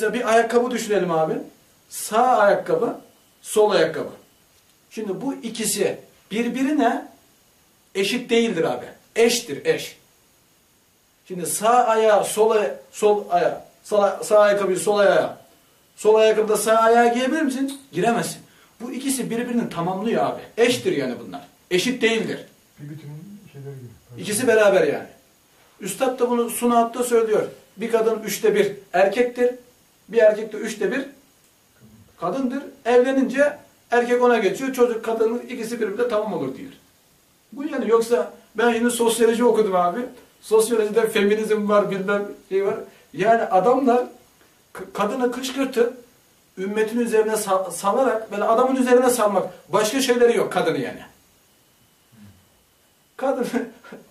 mesela bir ayakkabı düşünelim abi. Sağ ayakkabı, sol ayakkabı. Şimdi bu ikisi birbirine eşit değildir abi. Eştir, eş. Şimdi sağ ayağı, sol, aya- sol ayağı, sağ, sağ ayakkabıyı sol ayağa, sol ayakkabıda sağ ayağı giyebilir misin? Giremezsin. Bu ikisi birbirini tamamlıyor abi. Eştir yani bunlar. Eşit değildir. Bir bütün şeyleri gibi. İkisi beraber yani. Üstad da bunu sunatta söylüyor. Bir kadın üçte bir erkektir. Bir erkek de üçte bir kadındır. Evlenince erkek ona geçiyor. Çocuk kadının ikisi birbirine tamam olur diyor. Bu yani yoksa ben yine sosyoloji okudum abi. Sosyolojide feminizm var bilmem şey var. Yani adamlar kadını kışkırtıp ümmetin üzerine sa- salarak böyle adamın üzerine salmak başka şeyleri yok kadını yani. Kadın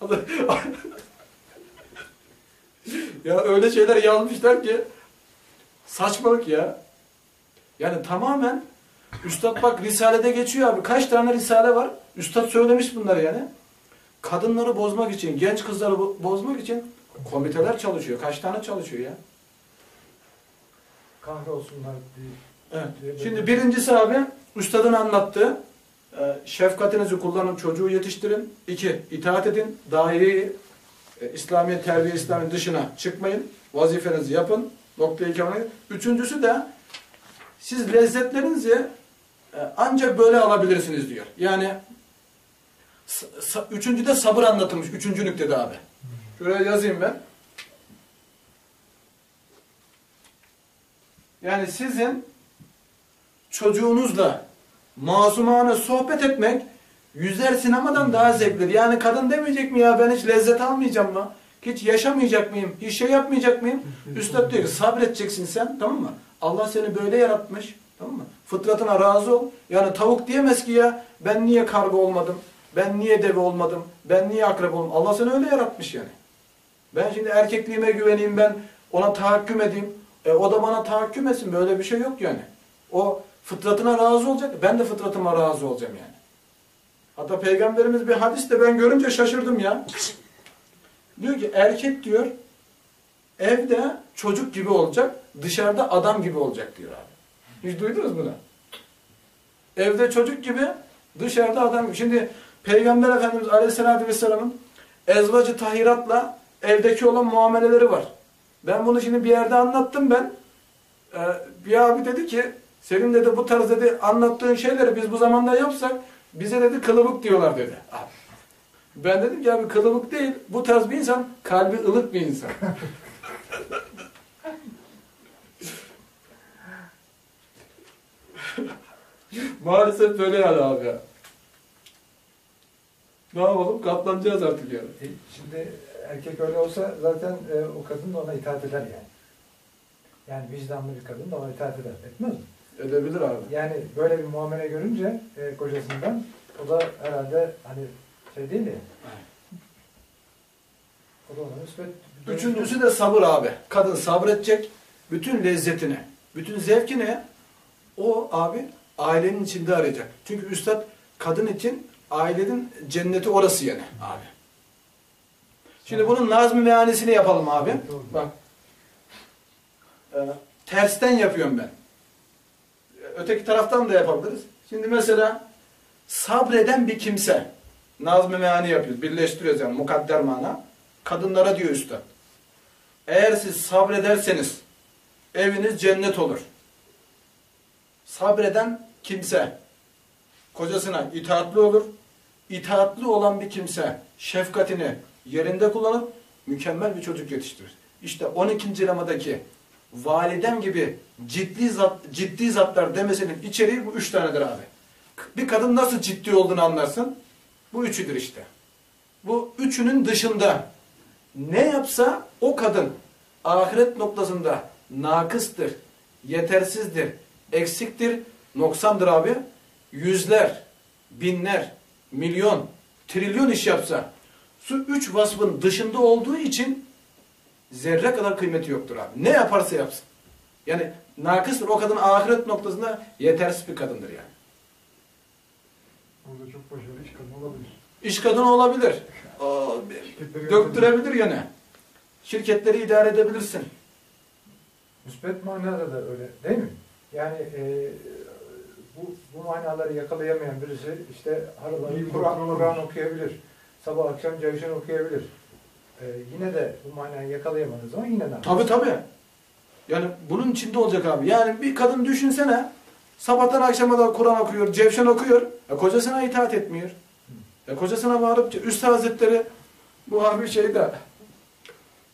ya öyle şeyler yazmışlar ki saçmalık ya. Yani tamamen Üstad bak Risale'de geçiyor abi. Kaç tane Risale var? Üstad söylemiş bunları yani. Kadınları bozmak için, genç kızları bo- bozmak için komiteler çalışıyor. Kaç tane çalışıyor ya? Kahrolsunlar diye. Evet. Şimdi birincisi abi Üstad'ın anlattığı e, şefkatinizi kullanın, çocuğu yetiştirin. İki, itaat edin. Daireyi İslami terbiye İslam'ın dışına çıkmayın. Vazifenizi yapın. Noktayı kemal'e. Üçüncüsü de siz lezzetlerinizi e, ancak böyle alabilirsiniz diyor. Yani üçüncüde sabır anlatılmış. Üçüncü nüktede abi. Şuraya yazayım ben. Yani sizin çocuğunuzla masumane sohbet etmek yüzer sinemadan daha zevklidir. Yani kadın demeyecek mi ya ben hiç lezzet almayacağım mı? Hiç yaşamayacak mıyım? Hiç şey yapmayacak mıyım? Üstad diyor ki sabredeceksin sen tamam mı? Allah seni böyle yaratmış tamam mı? Fıtratına razı ol. Yani tavuk diyemez ki ya ben niye karga olmadım? Ben niye deve olmadım? Ben niye akrep olmadım? Allah seni öyle yaratmış yani. Ben şimdi erkekliğime güveneyim ben ona tahakküm edeyim. E, o da bana tahakküm etsin. Böyle bir şey yok yani. O fıtratına razı olacak. Ben de fıtratıma razı olacağım yani. Hatta peygamberimiz bir hadiste ben görünce şaşırdım ya. Diyor ki erkek diyor evde çocuk gibi olacak, dışarıda adam gibi olacak diyor abi. Hiç duydunuz bunu? Evde çocuk gibi, dışarıda adam gibi. Şimdi Peygamber Efendimiz Aleyhisselatü Vesselam'ın ezvacı tahiratla evdeki olan muameleleri var. Ben bunu şimdi bir yerde anlattım ben. Ee, bir abi dedi ki senin dedi bu tarz dedi anlattığın şeyleri biz bu zamanda yapsak bize dedi kılıbık diyorlar dedi. Abi. Ben dedim ki abi kılıbık değil bu tarz bir insan kalbi ılık bir insan. Maalesef böyle yani abi ya. Ne yapalım? Katlanacağız artık yani. E, Şimdi erkek öyle olsa zaten e, o kadın da ona itaat eder yani. Yani vicdanlı bir kadın da ona itaat eder. Etmez mi? Edebilir abi. Yani böyle bir muamele görünce e, kocasından o da herhalde hani şey değil ya. O da ona nispet. Üçüncüsü de sabır abi. Kadın sabredecek. Bütün lezzetini, bütün zevkini o abi ailenin içinde arayacak. Çünkü üstad kadın için ailenin cenneti orası yani abi. Şimdi bunun nazmi meanisini yapalım abi. Bak. Ee, tersten yapıyorum ben. Öteki taraftan da yapabiliriz. Şimdi mesela sabreden bir kimse. Nazmi meani yapıyoruz. Birleştiriyoruz yani mukadder mana. Kadınlara diyor üstad. Eğer siz sabrederseniz eviniz cennet olur. Sabreden kimse kocasına itaatli olur. İtaatli olan bir kimse şefkatini yerinde kullanıp mükemmel bir çocuk yetiştirir. İşte 12. lemadaki validem gibi ciddi zat, ciddi zatlar demesinin içeriği bu üç tanedir abi. Bir kadın nasıl ciddi olduğunu anlarsın. Bu üçüdür işte. Bu üçünün dışında ne yapsa o kadın ahiret noktasında nakıstır, yetersizdir, eksiktir, noksandır abi. Yüzler, binler, milyon, trilyon iş yapsa şu üç vasfın dışında olduğu için zerre kadar kıymeti yoktur abi. Ne yaparsa yapsın. Yani nakıstır. O kadın ahiret noktasında yetersiz bir kadındır yani. Başarılı iş kadın olabilir. İş kadını olabilir. O, Şirketleri döktürebilir yani. Şirketleri idare edebilirsin. Müsbet manada da öyle değil mi? Yani e, bu, bu manaları yakalayamayan birisi işte bir Kur'an Kur'an okuyabilir. Sabah akşam cevşen okuyabilir. E, yine de bu manayı yakalayamadığınız zaman yine ne? Tabii tabii. Yani bunun içinde olacak abi. Yani bir kadın düşünsene. Sabahtan akşama da Kur'an okuyor, cevşen okuyor. E, kocasına itaat etmiyor. E, kocasına bağırıp Üstad Hazretleri bu harbi şeyde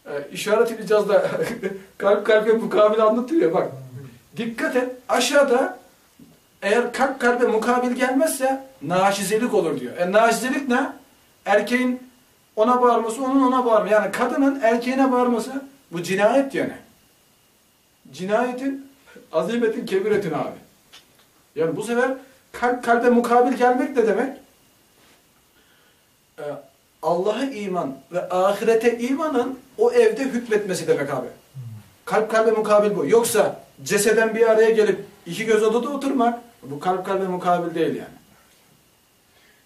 e, işaret-i icazda kalp kalbe mukabil anlatıyor bak. Dikkat et aşağıda eğer kalp kalbe mukabil gelmezse naşizelik olur diyor. E naşizelik ne? Erkeğin ona bağırması, onun ona bağırması. Yani kadının erkeğine bağırması bu cinayet yani. Cinayetin, azimetin, kebiretin abi. Yani bu sefer kalp kalbe mukabil gelmek ne demek? Ee, Allah'a iman ve ahirete imanın o evde hükmetmesi demek abi. Kalp kalbe mukabil bu. Yoksa ceseden bir araya gelip iki göz odada oturmak bu kalp kalbe mukabil değil yani.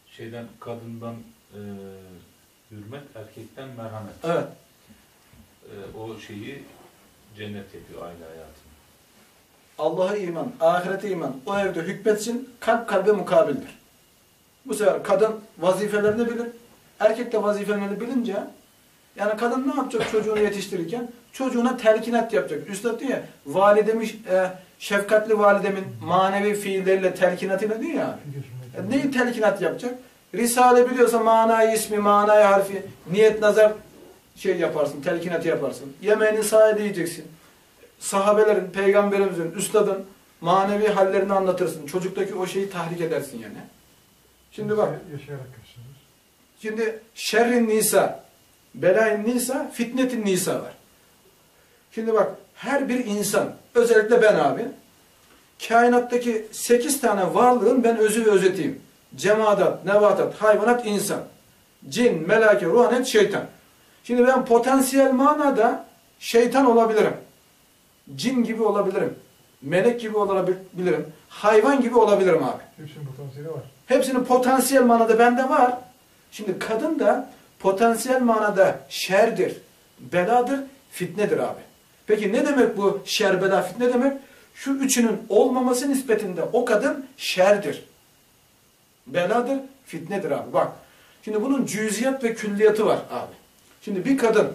Şeyden kadından e, hürmet, erkekten merhamet. Evet. E, o şeyi cennet yapıyor aile hayatını. Allah'a iman, ahirete iman o evde hükmetsin kalp kalbe mukabildir. Bu sefer kadın vazifelerini bilir. Erkek de vazifelerini bilince yani kadın ne yapacak çocuğunu yetiştirirken? Çocuğuna telkinat yapacak. Üstad diyor ya validemiş, e, şefkatli validemin manevi fiilleriyle telkinatıyla diyor ya. E, neyi telkinat yapacak? Risale biliyorsa manayı ismi, manayı harfi, niyet nazar şey yaparsın, telkinatı yaparsın. Yemeğini sahip yiyeceksin. Sahabelerin, peygamberimizin, üstadın manevi hallerini anlatırsın. Çocuktaki o şeyi tahrik edersin yani. Şimdi bak, Yaşayarak gösteririz. şimdi şerrin nisa, belayın nisa, fitnetin nisa var. Şimdi bak, her bir insan, özellikle ben abi, kainattaki sekiz tane varlığın ben özü ve özetiyim. Cemaat, nebatat, hayvanat, insan. Cin, meleke, ruhanet, şeytan. Şimdi ben potansiyel manada şeytan olabilirim. Cin gibi olabilirim. Melek gibi olabilirim. Hayvan gibi olabilirim abi. Hepsinin potansiyeli var. Hepsinin potansiyel manada bende var. Şimdi kadın da potansiyel manada şerdir, beladır, fitnedir abi. Peki ne demek bu şer, bela, fitne demek? Şu üçünün olmaması nispetinde o kadın şerdir. Beladır, fitnedir abi. Bak. Şimdi bunun cüziyat ve külliyatı var abi. Şimdi bir kadın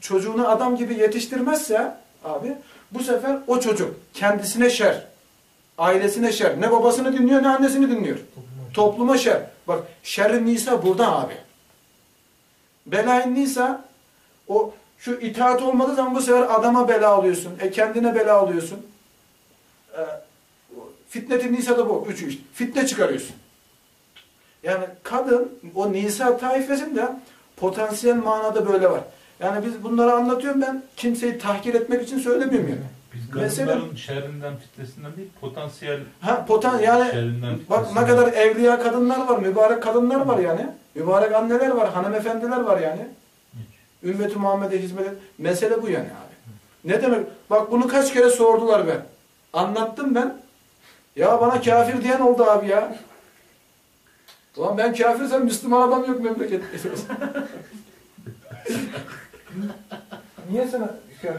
çocuğunu adam gibi yetiştirmezse abi bu sefer o çocuk kendisine şer, ailesine şer. Ne babasını dinliyor ne annesini dinliyor. Topluma. Topluma şer. Bak şerrin nisa burada abi. Belayın nisa o şu itaat olmadığı zaman bu sefer adama bela alıyorsun. E kendine bela alıyorsun. E, fitnetin nisa da bu. Üçü işte. Fitne çıkarıyorsun. Yani kadın o nisa taifesinde potansiyel manada böyle var. Yani biz bunları anlatıyorum ben kimseyi tahkir etmek için söylemiyorum yani. Biz Mesela- kadınların şerrinden, fitnesinden değil, potansiyel Ha potan yani şerrinden, Bak ne kadar evliya kadınlar var, mübarek kadınlar var yani. Mübarek anneler var, hanımefendiler var yani. Ümmeti Muhammed'e hizmet et. Mesele bu yani abi. Ne demek? Bak bunu kaç kere sordular ben. Anlattım ben. Ya bana kafir diyen oldu abi ya. Ulan ben kafirsem Müslüman adam yok memlekette. Niye sana şey,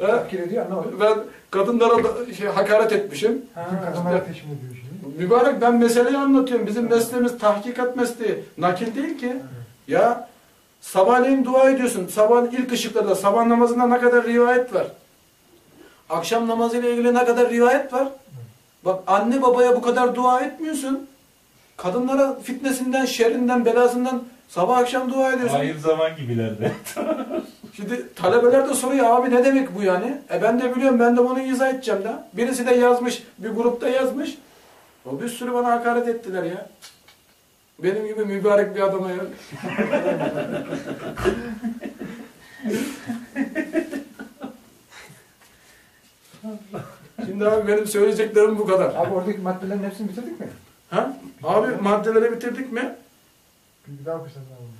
tahkir ediyor anlamadım. ben kadınlara da şey, hakaret etmişim. Kadınlara şimdi. Mübarek ben meseleyi anlatıyorum. Bizim mesleğimiz tahkikat mesleği. Nakil değil ki. Ya sabahleyin dua ediyorsun. Sabahın ilk ışıklarda, sabah namazında ne kadar rivayet var. Akşam namazıyla ilgili ne kadar rivayet var. Bak anne babaya bu kadar dua etmiyorsun. Kadınlara fitnesinden, şerrinden, belasından sabah akşam dua ediyorsun. Hayır zaman gibilerde. Şimdi talebeler de soruyor abi ne demek bu yani? E ben de biliyorum ben de bunu izah edeceğim de. Birisi de yazmış bir grupta yazmış. O bir sürü bana hakaret ettiler ya. Benim gibi mübarek bir adama ya. Şimdi abi benim söyleyeceklerim bu kadar. Abi oradaki maddelerin hepsini bitirdik mi? Ha? Abi maddeleri bitirdik mi? Bir daha kuşatın abi.